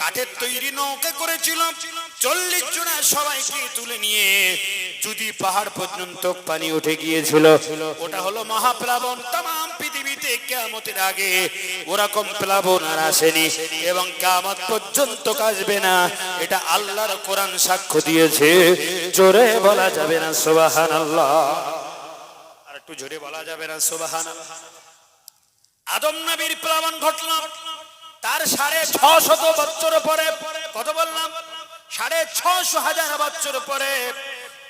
কাঠের তৈরি নৌকা করেছিল চল্লিশ জনা সবাইকে তুলে নিয়ে যদি পাহাড় পর্যন্ত পানি উঠে গিয়েছিল, ওটা হলো মহাপ্লাবন। তাম পৃথিবীতে কেমতের আগে ওরকম প্লাবন আর আসেনি এবং পর্যন্ত কাজবে না। এটা আল্লাহর কোরআন সাক্ষ্য দিয়েছে। জোরে বলা যাবে না সুবাহান আল্লাহ আর একটু জোরে বলা যাবে না সুবাহান আদম নবীর প্লাবন ঘটল। তার সাড়ে ছশত বছর পরে, কত বললাম? সাড়ে ছশো হাজার বছর পরে,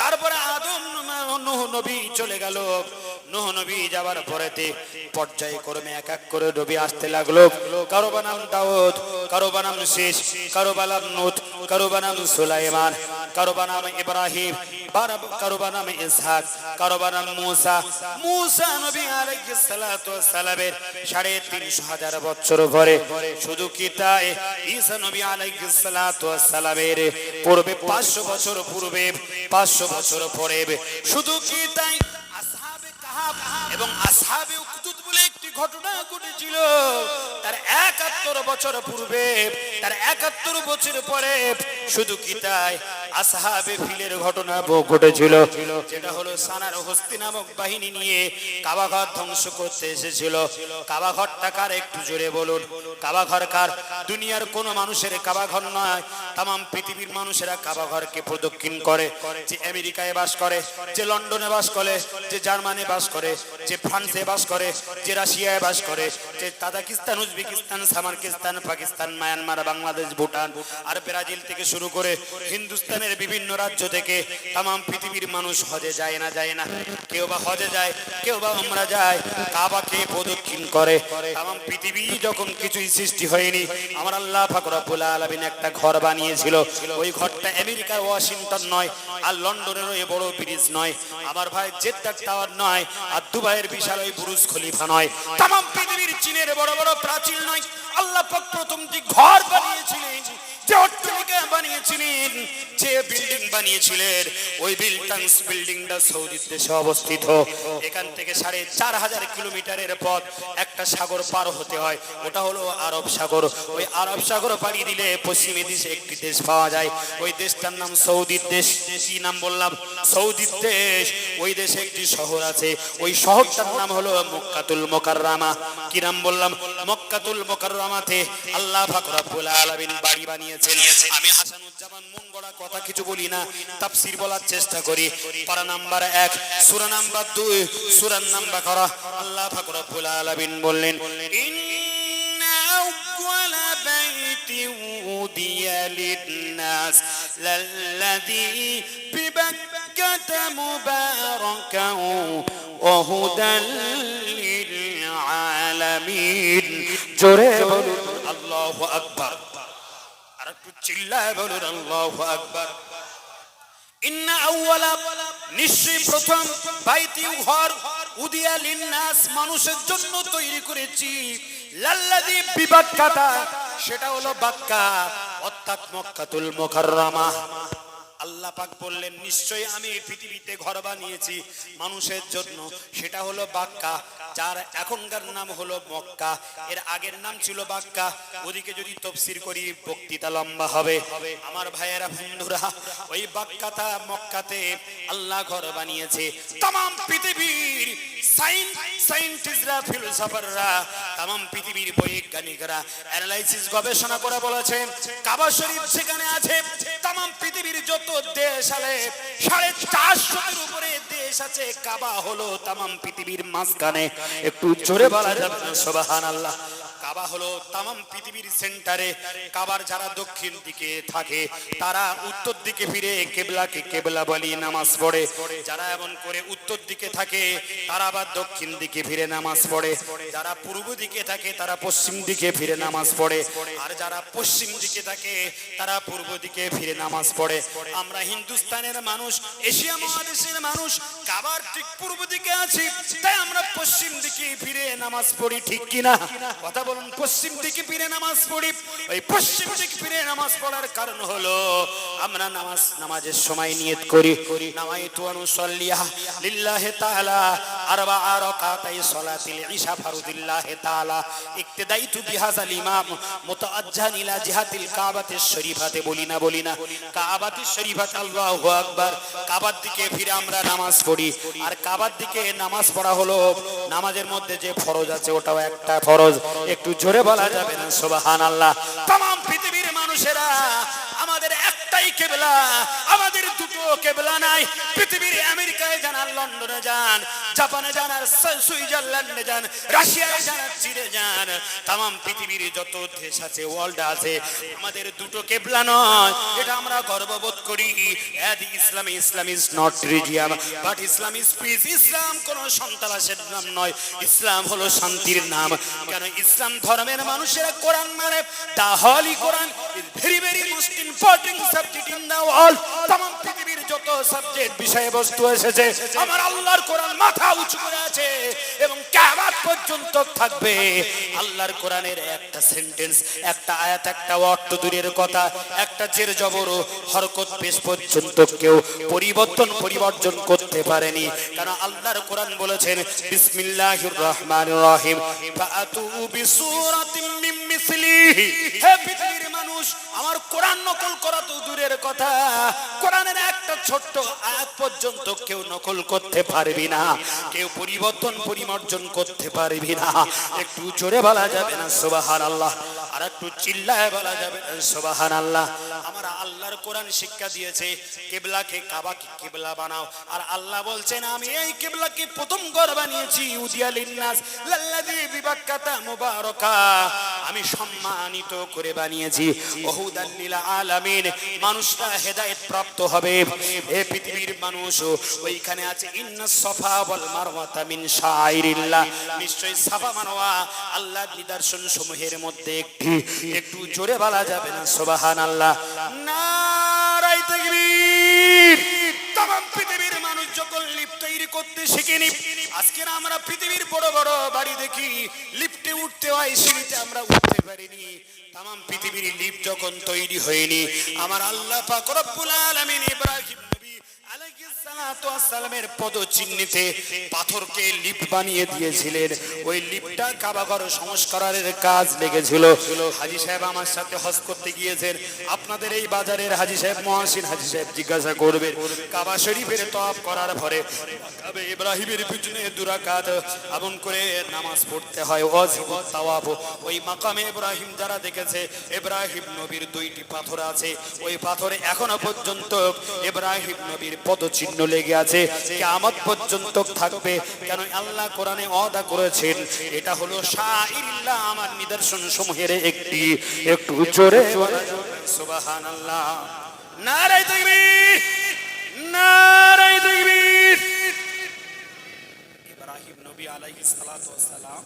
তারপরে আদম নবী চলে গেল। নুহ নবী যাবার পরেতে এক এক করে নবী আসতে লাগল। কারও বানাম দাউদ, কারও বানাম শেষ কারও বানাম নুত, কারও বানাম সুলাইমান, কারও বানাম ইব্রাহিম কারও বানাম ইসহাক, কারও বানাম মুসা। মুসা নবী আলাইহিস সালামের হাজার বছর পরে শুধু কি তাই? ঈসা নবী আলাইহিস সালামের পূর্বে পাঁচশো বছর পূর্বে, পাঁচশো বছর পরে শুধু কি তাই? এবং আসহাবে উকদুদ বলে একটি ঘটনা ঘটেছিল। তার একাত্তর বছর পূর্বে, তার একাত্তর বছর পরে, শুধু কি তাই? আসহাবে ফিলের ঘটনা ঘটেছিল। যেটা হলো সানার হস্তি নামক বাহিনী নিয়ে কাবাঘর ধ্বংস করতে এসেছিল। কাবাঘরটা কার একটু জোরে বলুন। কাবাঘর কার? দুনিয়ার কোন মানুষের কাবাঘর নয়। তাম পৃথিবীর মানুষেরা কাবাঘরকে প্রদক্ষিণ করে। যে আমেরিকায় বাস করে যে লন্ডনে বাস করে যে জার্মানি বাস করে যে ফ্রান্সে বাস করে যে রাশিয়ায় বাস করে যে তাজাকিস্তান উজবেকিস্তান সামারকিস্তান পাকিস্তান মায়ানমার বাংলাদেশ ভুটান আর ব্রাজিল থেকে শুরু করে হিন্দুস্তানের বিভিন্ন রাজ্য থেকে তাম পৃথিবীর মানুষ হজে যায় না যায় না। কেউ বা হজে যায়, কেউ বা আমরা যায়, কাবাকে প্রদক্ষিণ করে। তাম পৃথিবী যখন কিছুই সৃষ্টি হয়নি, আমার আল্লাহ ফাকরাবুল আলমিন একটা ঘর বানিয়েছিল। ওই ঘরটা আমেরিকার ওয়াশিংটন নয়, আর লন্ডনের ওই বড় ব্রিজ নয়। আমার ভাই জেদ্দার টাওয়ার নয়, আর দুবাইয়ের বিশাল ওই বুরুজ খলিফা নয়। তাম পৃথিবীর চীনের বড় বড় প্রাচীর নয়। আল্লাহ প্রথম যে ঘর বানিয়েছিলেন আরব সাগর। ওই আরব সাগর পাড়ি দিলে পশ্চিমী দেশে একটি দেশ পাওয়া যায়। ওই দেশটার নাম সৌদি দেশ। কি নাম বললাম? সৌদি দেশ। ওই দেশে একটি শহর আছে। ওই শহরটার নাম হলো মক্কাতুল মোকাররামা। কি নাম বললাম, মক্কাতুল মোকাররামাতে আল্লাহ ফাকরাবুল আলামিন বাড়ি বানিয়েছেন। আমি হাসানুজ্জামান মঙ্গলা কথা কিছু বলি না, তাফসীর বলার চেষ্টা করি। পারা নাম্বার এক, সূরা নাম্বার দুই, সূরার নাম্বার করা। আল্লাহ ফাকরাবুল আলামিন বললেন, ইন্না আউয়ালা হুদাল লিল-আলামিন জোরে বলুন। আল্লাহু আকবার। আর একটু চিল্লায় বলুন, আল্লাহু আকবার। ইন্না আউয়ালা নিশ্চয়ই প্রথম বাইতি ঘর উদিয়া লিন্নাস মানুষের জন্য তৈরি করেছি। লাল্লাদি বিবাক্কাতা, সেটা হলো বাক্কা। অর্থাৎ মক্কাতুল মুকাররামা। আল্লাহ পাক বললেন, নিশ্চয়ই আমি এই পৃথিবীতে ঘর বানিয়েছি মানুষের জন্য। সেটা হলো বাক্কা, যার এখনকার নাম হলো মক্কা। এর আগের নাম ছিল বাক্কা। ওদিকে যদি তফসির করি, বক্তৃতা লম্বা হবে। আমার ভাইয়েরা, বন্ধুরা, ওই বাক্কাতা মক্কাতে আল্লাহ ঘর বানিয়েছে। তাম পৃথিবীর সাইন্টিস্টরা ফিলোসফাররা তাম পৃথিবীর বৈজ্ঞানিকরা অ্যানালাইসিস গবেষণা করে বলেছেন কাবা শরীফ সেখানে আছে তাম পৃথিবীর যত দেশ আলে সাড়ে চারশোর উপরে দেশ আছে, কাবা হলো তাম পৃথিবীর মাঝখানে। একটু জোরে বলা যাবে সোবাহান আল্লাহ কাবা হলো তাম পৃথিবীর সেন্টারে, কাবার যারা দক্ষিণ দিকে থাকে, তারা উত্তর দিকে ফিরে কেবলাকে কেবলা বলি নামাজ পড়ে। যারা এমন করে উত্তর দিকে থাকে, তারা আবার দক্ষিণ দিকে ফিরে নামাজ পড়ে। যারা পূর্ব দিকে থাকে, তারা পশ্চিম দিকে ফিরে নামাজ পড়ে। আর যারা পশ্চিম দিকে থাকে, তারা পূর্ব দিকে ফিরে নামাজ পড়ে। আমরা হিন্দুস্তানের মানুষ, এশিয়া মহাদেশের মানুষ, কাবার ঠিক পূর্ব দিকে আছি, তাই আমরা পশ্চিম দিকে ফিরে নামাজ পড়ি, ঠিক কিনা? কথা বলুন পশ্চিম দিকে ফিরে নামাজ পড়ি। ওই পশ্চিম দিকে ফিরে নামাজ পড়ার কারণ হলো, আমরা নামাজ, নামাজের সময় নিয়ত করি। নামাই তুয়ানু সল্লিয়া লিল্লাহে তাআলা আরবা রাকাতাই সালাতিল ইশা ফারুদিল্লাহ তাআলা ইক্তদাইতু বিহাযাল ইমাম মুতাআজ্জান ইলা জিহাতিল কাবাতিশ শরীফাতে বলি না বলি না কাবাতিশ শরীফাত আল্লাহু আকবার কাবার দিকে ফিরে আমরা নামাজ পড়ি আর কাবার দিকে নামাজ পড়া হলো নামাজের মধ্যে যে ফরজ আছে ওটাও একটা ফরজ একটু জোরে বলা যাবে না সুবহানাল্লাহ तमाम পৃথিবীর মানুষেরা আমাদের একটাই কেবলা আমাদের দুটো কেবলা নাই, পৃথিবীর আমেরিকায় লন্ডনে যান, জাপানে সুইজারল্যান্ডে যান, রাশিয়ায় চীনে যান। পৃথিবীর যত দেশ আছে ওয়ার্ল্ড আছে, আমাদের দুটো কেবলা নয়, এটা আমরা গর্ববোধ করি। Islam Islam is not religion but Islam is peace ইসলাম কোন সন্ত্রাসের নাম নয়, ইসলাম হলো শান্তির নাম। কেন ইসলাম ধর্মের মানুষেরা কোরআন মানে the holy Quran very very most important subject in the world যত সাবজেক্ট বিষয়বস্তু এসেছে, আমার আল্লাহর কোরআন মাথা উঁচু করে আছে এবং কিয়ামত পর্যন্ত থাকবে। আল্লাহর কোরআনের একটা সেন্টেন্স একটা আয়াত, একটা অর্থ দূরের কথা, একটা জের জবর হরকত পেশ পর্যন্ত কেউ পরিবর্তন পরিবর্তন করতে পারেনি। কারণ আল্লাহর কোরআন বলেছেন, বিসমিল্লাহির রহমানির রহিম। ফাআতু বিসূরাতিন মিন হে পৃথিবীর মানুষ, আমার কোরআন নকল করা তো দূরের কথা। কোরআনের একটা ছোট্ট আয়াত পর্যন্ত কেউ নকল করতে পারবি না, কেউ পরিবর্তন, পরিমার্জন করতে পারবি না। একটু জোরে বলা যাবে না সুবাহ আল্লাহ আর একটু চিল্লায় বলা যাবে সুবাহান আল্লাহ আমার আল্লাহর কোরআন শিক্ষা দিয়েছে কেবলাকে কাবাকে কেবলা বানাও। আর আল্লাহ বলছেন, আমি এই কেবলাকে প্রথম ঘর বানিয়েছি, উদিয়া লিন্নাস, লাল্লাযী বিবাক্কাতা মুবারাকা। আমি সম্মানিত করে বানিয়েছি, ওহুদান লিল আলামিন। মানুষরা হেদায়েত প্রাপ্ত হবে। এ পৃথিবীর মানুষ, ওইখানে আছে ইন্নাস সাফা ওয়াল মারওয়াতা মিন শাআইরিল্লাহ নিশ্চয়ই সাফা মারওয়া আল্লাহর নিদর্শন সমূহের মধ্যে একটি। একটু জোরে বলা যাবে না তাম পৃথিবীর মানুষ যখন তৈরি করতে আজকে আমরা পৃথিবীর বড় বড় বাড়ি দেখি উঠতে সিঁড়িতে আমরা উঠতে পারিনি। পৃথিবীর তৈরি হয়নি, আমার আল্লাহ ইব্রাহিম আপনাদের এই বাজারের হাজি সাহেব, মহাসিন হাজি সাহেব জিজ্ঞাসা কাবা শরীফের তওয়াফ করার পরে ইব্রাহিমের পিছনে দুরাকাত করে নামাজ পড়তে হয়। ওই মাকামে ইব্রাহিম যারা দেখেছে, ইব্রাহিম নবীর দুইটি পাথর আছে। ওই পাথরে এখনও পর্যন্ত ইব্রাহিম নবীর পদচিহ্ন লেগে আছে। কিয়ামত পর্যন্ত থাকবে। কেন আল্লাহ কোরআনে ওয়াদা করেছেন, এটা হলো আমার নিদর্শন সমূহের একটি, একটু জোরে সালাম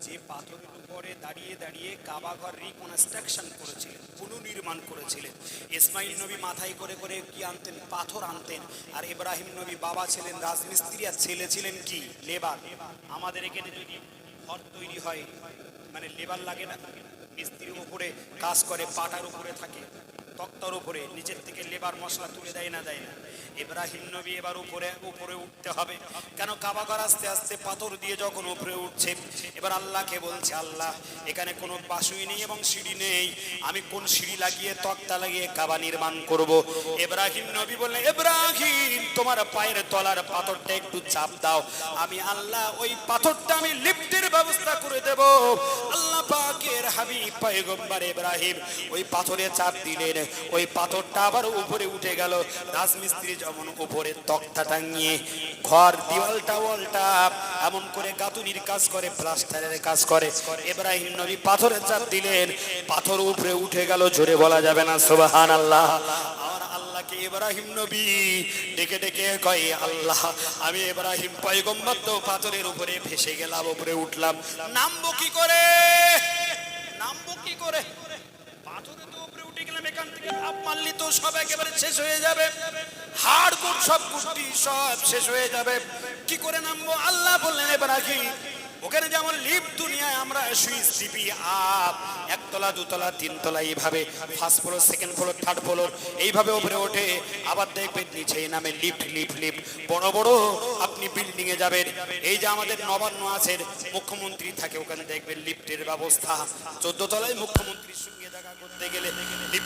যে পাথরের উপরে দাঁড়িয়ে দাঁড়িয়ে কাবাঘর রিকনস্ট্রাকশন করেছিলেন, পুনর্নির্মাণ করেছিলেন। ইসমাইল নবী মাথায় করে করে কি আনতেন? পাথর আনতেন। আর ইব্রাহিম নবী বাবা ছিলেন, রাজমিস্ত্রি। আর ছেলে ছিলেন কি? লেবার। আমাদের এখানে যদি ঘর তৈরি হয় মানে লেবার লাগে না? মিস্ত্রির উপরে কাজ করে, পাটার উপরে থাকে। তক্তার উপরে নিচের থেকে লেবার মশলা তুলে দেয় না দেয় না। ইব্রাহিম নবী এবার উপরে উপরে উঠতে হবে। কেন কাবাগর আস্তে আস্তে পাথর দিয়ে যখন উপরে উঠছে, এবার আল্লাহকে বলছে, আল্লাহ, এখানে কোনো বাসুই নেই এবং সিঁড়ি নেই। আমি কোন সিঁড়ি লাগিয়ে, তক্তা লাগিয়ে কাবা নির্মাণ করব? ইব্রাহিম নবী বললেন, ইব্রাহিম, তোমার পায়ের তলার পাথরটা একটু চাপ দাও। আমি আল্লাহ, ওই পাথরটা আমি লিফটের ব্যবস্থা করে দেব। আল্লাহ পাকের হাবিব, পয়গম্বর ইব্রাহিম, ওই পাথরে চাপ দিলেন। ওই পাথরটা আবার উপরে উঠে গেল। রাজমিস্ত্রি যেমন উপরে তক্তা টাঙিয়ে ঘর, দেওয়ালটা ওয়ালটা, এমন করে গাতুনির কাজ করে, প্লাস্টারের কাজ করে। ইব্রাহিম নবী পাথরে চাপ দিলেন। পাথর উপরে উঠে গেল, জোরে বলা যাবে না, সুবহানাল্লাহ। আর আল্লাহকে ইব্রাহিম নবী ডেকে ডেকে কয়, আল্লাহ, আমি ইব্রাহিম পয়গম্বর তো পাথরের উপরে ভেসে গেলাম, উপরে উঠলাম। নামবো কি করে? নামবো কি করে পাথরে তো উপরে উঠে গেলাম এখান থেকে তো সব একেবারে শেষ হয়ে যাবে। হাড় সব সব শেষ হয়ে যাবে। কি করে নামবো? আল্লাহ বললেন, ইব্রাহিম, ওখানে যেমন লিফট দুনিয়ায় আমরা আপ। একতলা, দুতলা, তিনতলা, এইভাবে first floor second floor third floor এইভাবে উপরে ওঠে। আবার দেখবেন নিচে নামে লিফট লিফট লিফট। বড় বড় আপনি বিল্ডিং এ যাবেন। এই যে আমাদের নবান্ন আছে, মুখ্যমন্ত্রী থাকে, ওখানে দেখবেন লিফটের ব্যবস্থা। চোদ্দ তলায় মুখ্যমন্ত্রীর সঙ্গে দেখা করতে গেলে লিফটে